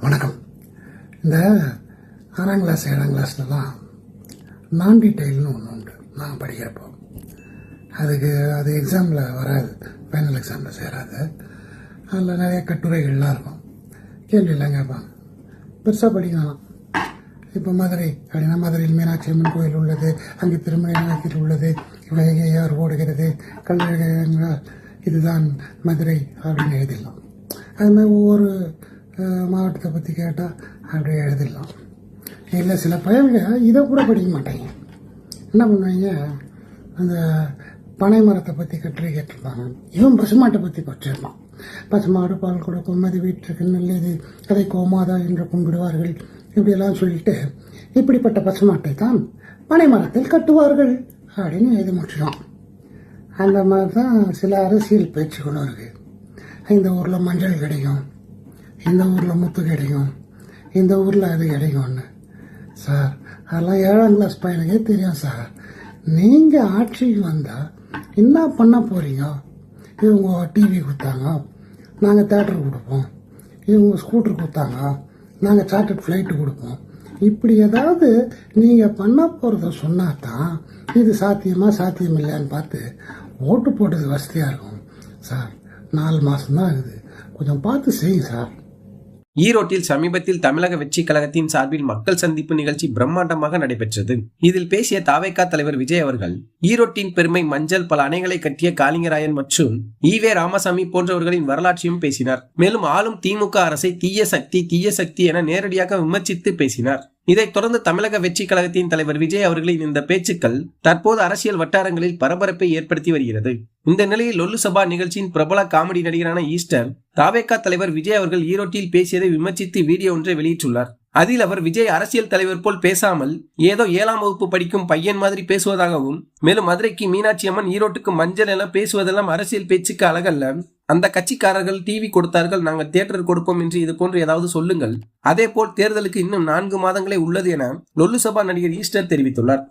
வணக்கம். இந்த ஆறாம் கிளாஸ் ஏழாம் கிளாஸ்லலாம் நான் டீட்டெயில்னு ஒன்று உண்டு. நான் படிக்கிறப்போ. அதுக்கு அது எக்ஸாமில் வராது. ஃபைனல் எக்ஸாமில் சேராது. அதில் நிறைய கட்டுரைகள்லாம் இருக்கும். கேள்வியெல்லாம் கேட்பாங்க. பெருசாக படிக்கலாம். இப்போ மதுரை அப்படின்னா மதுரையில் மீனாட்சி அம்மன் கோயில் உள்ளது. அங்கே திருமலை உள்ளது. வைகை ஓடுகிறது. கல்லழகால் இதுதான் மதுரை அப்படின்னு எழுதிடலாம். அது மாதிரி ஒவ்வொரு மாவட்டத்தை பற்றி கேட்டால் அப்படியே எழுதிடலாம். இல்லை சில பயன்கள் இதை கூட படிக்க மாட்டாங்க. என்ன பண்ணுவீங்க? அந்த பனை மரத்தை பற்றி கட்டுரை கேட்டிருப்பாங்க. இவன் பசுமாட்டை பற்றி படிச்சிருப்பான். பசுமாடு பால் கொடுக்கும் அது வீட்டிற்கு நல்லது அதை கோமாதா என்று கும்பிடுவார்கள் இப்படியெல்லாம் சொல்லிட்டு இப்படிப்பட்ட பசுமாட்டை தான் பனை மரத்தில் கட்டுவார்கள் அப்படின்னு எழுதி முடிச்சிடும் அந்த மாதிரி தான் சில அரசியல் பேச்சுகளும் இருக்குது இந்த ஊரில் மஞ்சள் கிடைக்கும் இந்த ஊரில் முத்து கிடைக்கும். இந்த ஊரில் அது கிடைக்கும்னு. சார் அதெல்லாம் ஏழாம் கிளாஸ் பையனுக்கே தெரியும் சார். நீங்கள் ஆட்சிக்கு வந்தால் என்ன பண்ண போகிறீங்க இவங்க டிவி கொடுத்தாங்க. நாங்கள் தேட்டர் கொடுப்போம். இவங்க ஸ்கூட்டர் கொடுத்தாங்க. நாங்கள் சார்ட்டர்ட் ஃப்ளைட்டு கொடுப்போம். இப்படி ஏதாவது நீங்கள் பண்ண போகிறத சொன்னால் தான் இது சாத்தியமாக சாத்தியம் இல்லையான்னு பார்த்து ஓட்டு போட்டது வசதியாக இருக்கும். சார் நாலு மாதம்தான் இருக்குது கொஞ்சம் பார்த்து செய்யுங்க சார். ஈரோட்டில் சமீபத்தில் தமிழக வெற்றி கழகத்தின் சார்பில் மக்கள் சந்திப்பு நிகழ்ச்சி பிரம்மாண்டமாக நடைபெற்றது. இதில் பேசிய தாவைக்கா தலைவர் விஜய் அவர்கள் ஈரோட்டின் பெருமை மஞ்சள் பல அணைகளை கட்டிய காளிங்கராயன் மற்றும் ஈவே ராமசாமி போன்றவர்களின் வரலாற்றையும் பேசினார். மேலும் ஆளும் திமுக அரசை தீய சக்தி தீய சக்தி என நேரடியாக விமர்சித்து பேசினார். இதைத் தொடர்ந்து தமிழக வெற்றி கழகத்தின் தலைவர் விஜய் அவர்களின் இந்த பேச்சுக்கள் தற்போது அரசியல் வட்டாரங்களில் பரபரப்பை ஏற்படுத்தி வருகிறது. இந்த நிலையில் லொல்லு சபா நிகழ்ச்சியின் பிரபல காமெடி நடிகரான ஈஸ்டர் ராவேகா தலைவர் விஜய் அவர்கள் ஈரோட்டில் பேசியதை விமர்சித்து வீடியோ ஒன்றை வெளியிட்டுள்ளார். அதில் அவர் விஜய் அரசியல் தலைவர் போல் பேசாமல் ஏதோ ஏழாம் வகுப்பு படிக்கும் பையன் மாதிரி பேசுவதாகவும் மேலும் மதுரைக்கு மீனாட்சி அம்மன் ஈரோட்டுக்கு மஞ்சள் என பேசுவதெல்லாம் அரசியல் பேச்சுக்கு அழகல்ல அந்த கட்சிக்காரர்கள் டிவி கொடுத்தார்கள் நாங்கள் தியேட்டர் கொடுப்போம் என்று இது போன்று ஏதாவது சொல்லுங்கள். அதே போல் தேர்தலுக்கு இன்னும் நான்கு மாதங்களே உள்ளது என லொல்லு சபா நடிகர் ஈஸ்டர் தெரிவித்துள்ளார்.